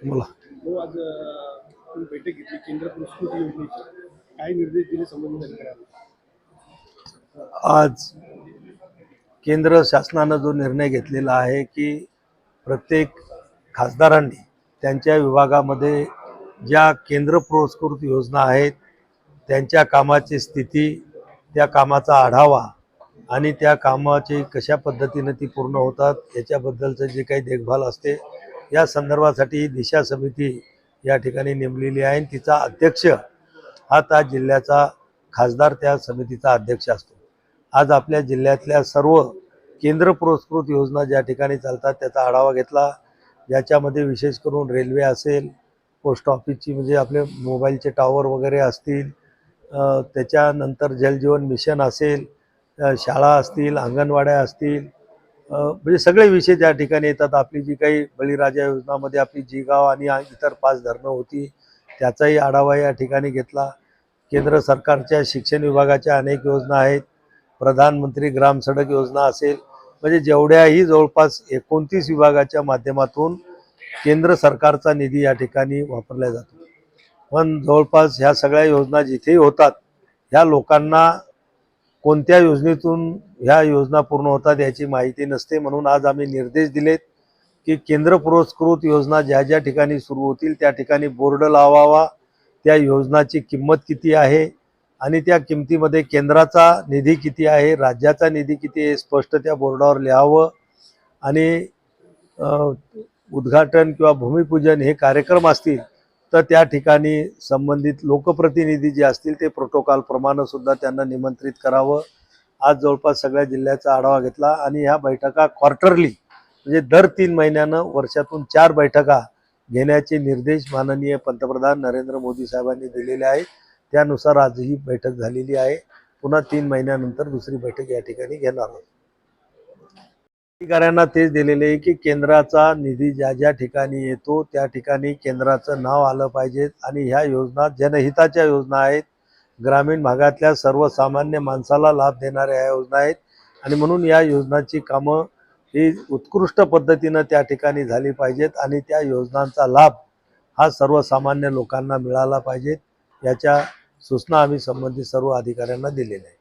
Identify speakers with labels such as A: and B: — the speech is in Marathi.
A: बोला.
B: हो आज बैठक घेतली केंद्र पुरस्कृत योजनेची. काय निर्देश दिले संबंधित
A: आज केंद्र शासनानं जो निर्णय घेतलेला आहे की प्रत्येक खासदारांनी त्यांच्या विभागामध्ये ज्या केंद्र पुरस्कृत योजना आहेत त्यांच्या कामाची स्थिती त्या कामाचा आढावा आणि त्या कामाची कशा पद्धतीनं ती पूर्ण होतात याच्याबद्दलचं जे काही देखभाल असते या संदर्भासाठी दिशा समिती या ठिकाणी नेमलेली आहे. आणि तिचा अध्यक्ष हा त्या जिल्ह्याचा खासदार त्या समितीचा अध्यक्ष असतो. आज आपल्या जिल्ह्यातल्या सर्व केंद्र पुरस्कृत योजना ज्या ठिकाणी चालतात त्याचा आढावा घेतला. ज्याच्यामध्ये विशेष करून रेल्वे असेल पोस्ट ऑफिसची म्हणजे आपले मोबाईलचे टॉवर वगैरे असतील त्याच्यानंतर जलजीवन मिशन असेल शाळा असतील अंगणवाड्या असतील म्हणजे सगळे विषय त्या ठिकाणी येतात. आपली जी काही बळीराजा योजनामध्ये आपली जी गाव आणि इतर पाच धरणं होती त्याचाही आढावा या ठिकाणी घेतला. केंद्र सरकारच्या शिक्षण विभागाच्या अनेक योजना आहेत. प्रधानमंत्री ग्राम सडक योजना असेल. म्हणजे जेवढ्याही जवळपास एकोणतीस विभागाच्या माध्यमातून केंद्र सरकारचा निधी या ठिकाणी वापरला जातो. पण जवळपास ह्या सगळ्या योजना जिथेही होतात ह्या लोकांना कोणत्या योजनेतून ह्या योजना पूर्ण होतात याची माहिती नसते म्हणून आज आम्ही निर्देश दिलेत की केंद्र पुरस्कृत योजना ज्या ज्या ठिकाणी सुरू होतील त्या ठिकाणी बोर्ड लावावा. त्या योजनाची किंमत किती आहे आणि त्या किमतीमध्ये केंद्राचा निधी किती आहे राज्याचा निधी किती आहे स्पष्ट त्या बोर्डावर लिहावं. आणि उद्घाटन किंवा भूमिपूजन हे कार्यक्रम असतील तर त्या ठिकाणी संबंधित लोकप्रतिनिधी जे असतील ते प्रोटोकॉलप्रमाणंसुद्धा सुद्धा त्यांना निमंत्रित करावं. आज जवळपास सगळ्या जिल्ह्याचा आढावा घेतला आणि ह्या बैठका क्वार्टरली म्हणजे दर तीन महिन्यानं वर्षातून चार बैठका घेण्याचे निर्देश माननीय पंतप्रधान नरेंद्र मोदी साहेबांनी दिलेले आहेत. त्यानुसार आज ही बैठक झालेली आहे. पुन्हा तीन महिन्यानंतर दुसरी बैठक या ठिकाणी घेणार आहोत. अधिकाऱ्यांना तेच दिलेले आहे की केंद्राचा निधी ज्या ज्या ठिकाणी येतो त्या ठिकाणी केंद्राचं नाव आलं पाहिजे आणि ह्या योजना जनहिताच्या योजना आहेत. ग्रामीण भागातल्या सर्वसामान्य माणसाला लाभ देणाऱ्या ह्या योजना आहेत. आणि म्हणून या योजनाची कामं ही उत्कृष्ट पद्धतीनं त्या ठिकाणी झाली पाहिजेत आणि त्या योजनांचा लाभ हा सर्वसामान्य लोकांना मिळाला पाहिजेत याच्या सूचना आम्ही संबंधित सर्व अधिकाऱ्यांना दिलेल्या आहेत.